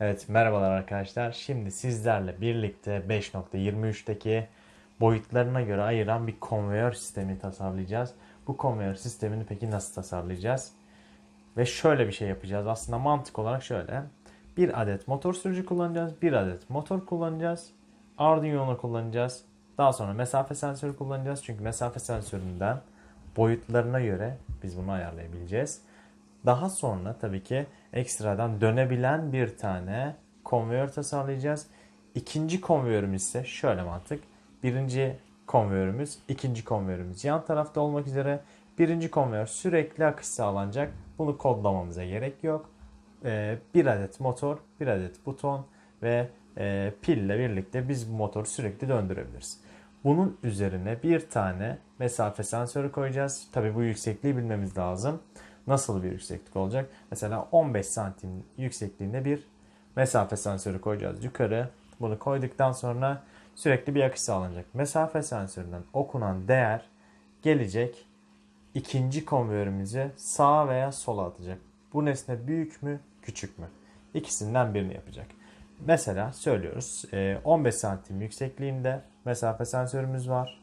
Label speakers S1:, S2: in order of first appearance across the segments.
S1: Evet merhabalar arkadaşlar. Şimdi sizlerle birlikte 5.23'teki boyutlarına göre ayıran bir konveyör sistemi tasarlayacağız. Bu konveyör sistemini peki nasıl tasarlayacağız? Ve şöyle bir şey yapacağız. Aslında mantık olarak şöyle. Bir adet motor sürücü kullanacağız. Bir adet motor kullanacağız. Arduino kullanacağız. Daha sonra mesafe sensörü kullanacağız. Çünkü mesafe sensöründen boyutlarına göre biz bunu ayarlayabileceğiz. Daha sonra tabii ki ekstradan dönebilen bir tane konveyör tasarlayacağız. İkinci konveyörümüz ise şöyle mantık. Birinci konveyörümüz, ikinci konveyörümüz yan tarafta olmak üzere. Birinci konveyör sürekli akış sağlanacak. Bunu kodlamamıza gerek yok. Ee, bir adet motor, bir adet buton ve e, pille birlikte biz bu motoru sürekli döndürebiliriz. Bunun üzerine bir tane mesafe sensörü koyacağız. Tabii bu yüksekliği bilmemiz lazım. Nasıl bir yükseklik olacak? Mesela 15 santim yüksekliğinde bir mesafe sensörü koyacağız yukarı. Bunu koyduktan sonra sürekli bir akış sağlanacak. Mesafe sensöründen okunan değer gelecek ikinci konveyörümüzü sağa veya sola atacak. Bu nesne büyük mü küçük mü? İkisinden birini yapacak. Mesela söylüyoruz e, 15 santim yüksekliğinde mesafe sensörümüz var.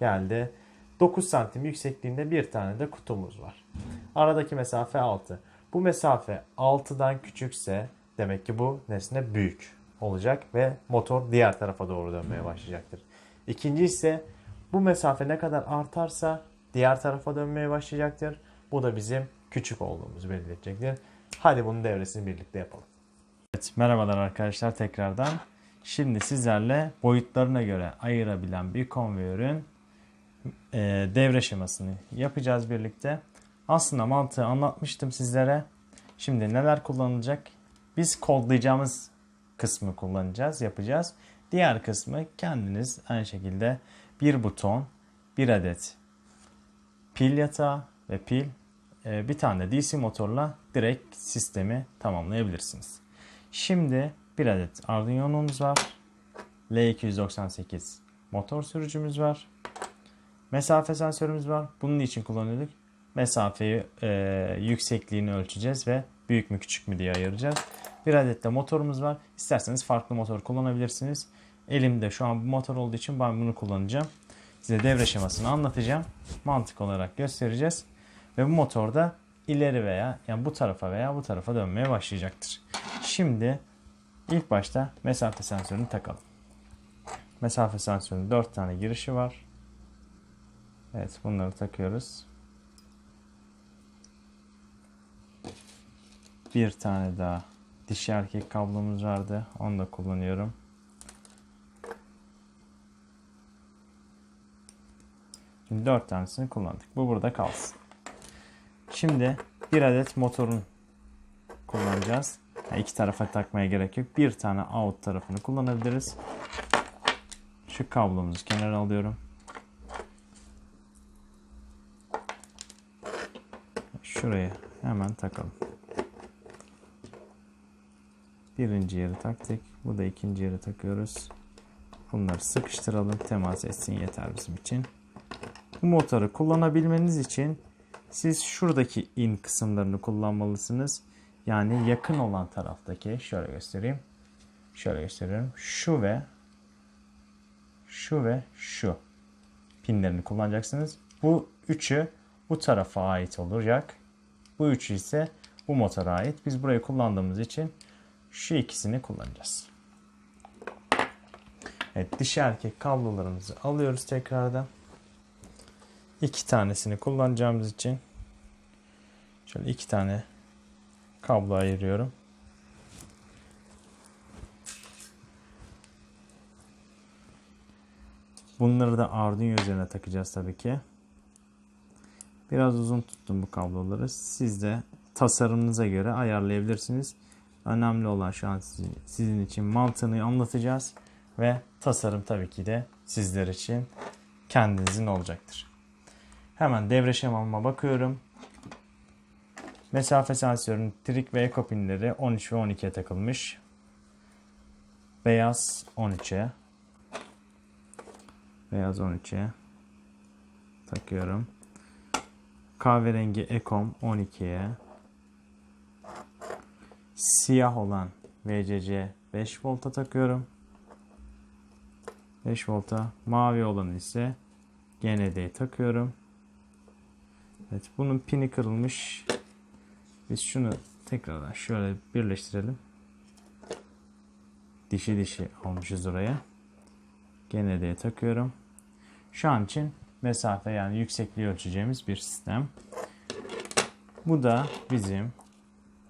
S1: Geldi. 9 santim yüksekliğinde bir tane de kutumuz var. Aradaki mesafe 6. Bu mesafe 6'dan küçükse demek ki bu nesne büyük olacak ve motor diğer tarafa doğru dönmeye başlayacaktır. İkinci ise bu mesafe ne kadar artarsa diğer tarafa dönmeye başlayacaktır. Bu da bizim küçük olduğumuzu belirtecektir. Hadi bunun devresini birlikte yapalım. Evet, merhabalar arkadaşlar tekrardan. Şimdi sizlerle boyutlarına göre ayırabilen bir konveyörün e, devre şemasını yapacağız birlikte. Aslında mantığı anlatmıştım sizlere. Şimdi neler kullanılacak? Biz kodlayacağımız kısmı kullanacağız, yapacağız. Diğer kısmı kendiniz aynı şekilde bir buton, bir adet pil yatağı ve pil, e, bir tane DC motorla direkt sistemi tamamlayabilirsiniz. Şimdi bir adet Arduino'muz var. L298 motor sürücümüz var. Mesafe sensörümüz var. Bunun için kullanıyorduk. Mesafeyi, e, yüksekliğini ölçeceğiz ve büyük mü küçük mü diye ayıracağız. Bir adet de motorumuz var. İsterseniz farklı motor kullanabilirsiniz. Elimde şu an bu motor olduğu için ben bunu kullanacağım. Size devre şemasını anlatacağım. Mantık olarak göstereceğiz. Ve bu motorda ileri veya yani bu tarafa veya bu tarafa dönmeye başlayacaktır. Şimdi ilk başta mesafe sensörünü takalım. Mesafe sensörünün 4 tane girişi var. Evet bunları takıyoruz. Bir tane daha dişi erkek kablomuz vardı. Onu da kullanıyorum. Şimdi 4 tanesini kullandık. Bu burada kalsın. Şimdi bir adet motorun kullanacağız. Yani iki tarafa takmaya gerek yok. Bir tane out tarafını kullanabiliriz. Şu kablomuzu kenara alıyorum. Şuraya hemen takalım. Birinci yeri taktık. Bu da ikinci yeri takıyoruz. Bunları sıkıştıralım. Temas etsin yeter bizim için. Bu motoru kullanabilmeniz için siz şuradaki in kısımlarını kullanmalısınız. Yani yakın olan taraftaki şöyle göstereyim. Şöyle gösteriyorum. Şu ve şu ve şu pinlerini kullanacaksınız. Bu üçü bu tarafa ait olacak. Bu üçü ise bu motora ait. Biz burayı kullandığımız için şu ikisini kullanacağız. Evet dişi erkek kablolarımızı alıyoruz tekrardan. İki tanesini kullanacağımız için şöyle iki tane kablo ayırıyorum. Bunları da Arduino üzerine takacağız tabii ki. Biraz uzun tuttum bu kabloları. Siz de tasarımınıza göre ayarlayabilirsiniz. Önemli olan şu an sizin, için mantığını anlatacağız. Ve tasarım tabii ki de sizler için kendinizin olacaktır. Hemen devre şemama bakıyorum. Mesafe sensörünün trik ve eko pinleri 13 ve 12'ye takılmış. Beyaz 13'e. Beyaz 13'e takıyorum. Kahverengi Ekom 12'ye. Siyah olan VCC 5 volta takıyorum. 5 volta. Mavi olanı ise GND'ye takıyorum. Evet bunun pini kırılmış. Biz şunu tekrardan şöyle birleştirelim. Dişi dişi almışız oraya. GND'ye takıyorum. Şu an için mesafe yani yüksekliği ölçeceğimiz bir sistem. Bu da bizim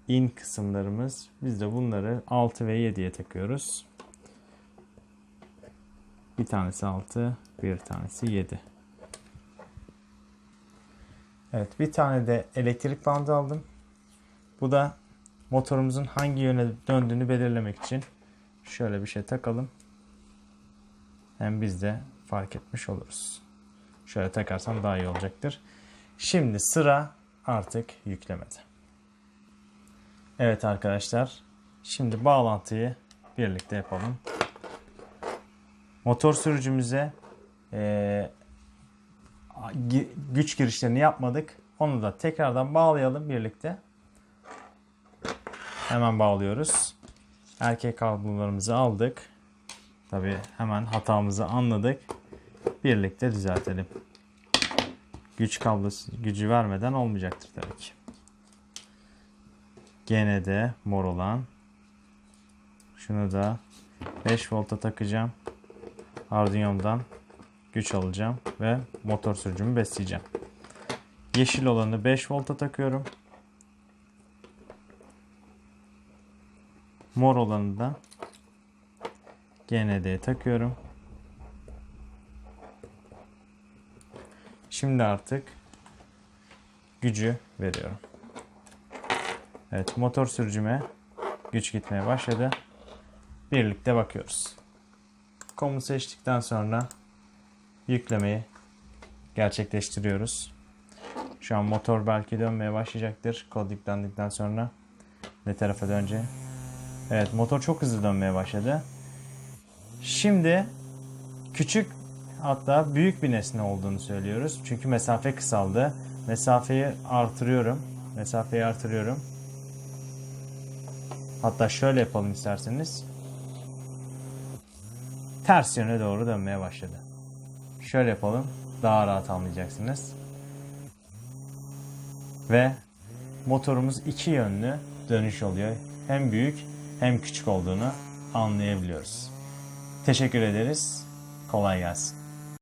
S1: in kısımlarımız. Biz de bunları 6 ve 7'ye takıyoruz. Bir tanesi 6, bir tanesi 7. Evet, bir tane de elektrik bandı aldım. Bu da motorumuzun hangi yöne döndüğünü belirlemek için şöyle bir şey takalım. Hem biz de fark etmiş oluruz. Şöyle takarsam daha iyi olacaktır. Şimdi sıra artık yüklemede. Evet arkadaşlar. Şimdi bağlantıyı birlikte yapalım. Motor sürücümüze gi- güç girişlerini yapmadık. Onu da tekrardan bağlayalım birlikte. Hemen bağlıyoruz. Erkek kablolarımızı aldık. Tabi hemen hatamızı anladık. Birlikte düzeltelim. Güç kablosu gücü vermeden olmayacaktır tabii ki. Gene de mor olan. Şunu da 5 volta takacağım. Arduino'dan güç alacağım ve motor sürücümü besleyeceğim. Yeşil olanı 5 volta takıyorum. Mor olanı da GND'ye takıyorum. Şimdi artık gücü veriyorum. Evet motor sürücüme güç gitmeye başladı. Birlikte bakıyoruz. Komu seçtikten sonra yüklemeyi gerçekleştiriyoruz. Şu an motor belki dönmeye başlayacaktır. Kod yüklendikten sonra ne tarafa döneceği. Evet motor çok hızlı dönmeye başladı. Şimdi küçük hatta büyük bir nesne olduğunu söylüyoruz. Çünkü mesafe kısaldı. Mesafeyi artırıyorum. Mesafeyi artırıyorum. Hatta şöyle yapalım isterseniz. Ters yöne doğru dönmeye başladı. Şöyle yapalım. Daha rahat anlayacaksınız. Ve motorumuz iki yönlü dönüş oluyor. Hem büyük hem küçük olduğunu anlayabiliyoruz. Teşekkür ederiz. Kolay gelsin.